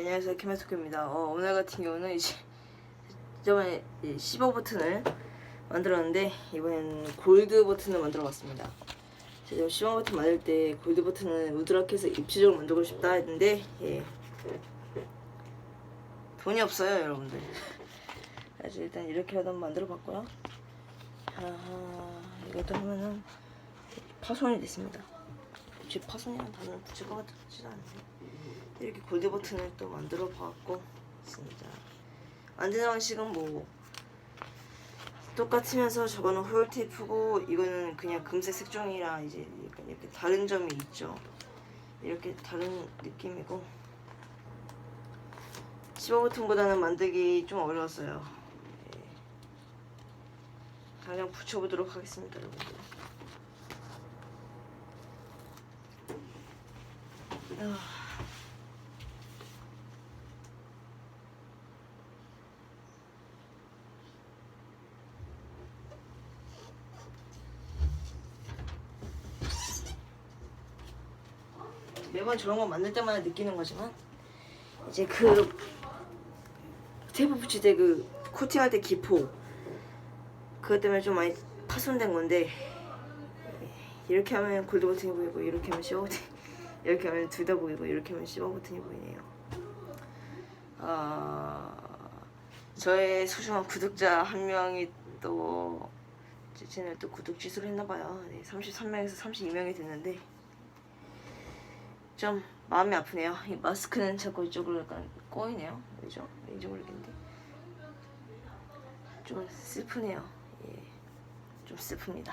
안녕하세요 김혜숙입니다. 어, 오늘 같은 경우는 이제 저번에 15 버튼을 만들었는데 이번엔 골드 버튼을 만들어 봤습니다. 제가 15 버튼 만들 때 골드 버튼은 우드락해서 입체적으로 만들고 싶다 했는데 예. 돈이 없어요 여러분들. 그래서 일단 이렇게라도 한번 만들어 봤고요. 아, 이것도 하면은 파손이 됐습니다. 제 파손이라는 단어를 붙일 것 같지도 않네요. 이렇게 골드 버튼을 또 만들어 봤고 있습니다. 만드는 방식은 뭐 똑같으면서 저거는 호일 테이프고 이거는 그냥 금색 색종이랑 이제 이렇게 다른 점이 있죠. 이렇게 다른 느낌이고 15 버튼보다는 만들기 좀 어려웠어요. 예. 당장 붙여보도록 하겠습니다, 여러분들. 아. 매번 저런 거 만들 때마다 느끼는 거지만 이제 그 테이프 붙일 때 그 코팅할 때 기포 그것 때문에 좀 많이 파손된 건데 이렇게 하면 골드 버튼이 보이고 이렇게 하면 시버 버튼 이렇게 하면 둘 다 보이고 이렇게 하면 시버 버튼이 보이네요. 아 저의 소중한 구독자 한 명이 또 제 채널 또 구독 취소를 했나봐요. 네, 33명에서 32명이 됐는데 좀 마음이 아프네요. 이 마스크는 자꾸 이쪽으로 약간 꼬이네요. 왜죠? 왠지 모르겠는데 좀 슬프네요. 예, 좀 슬픕니다.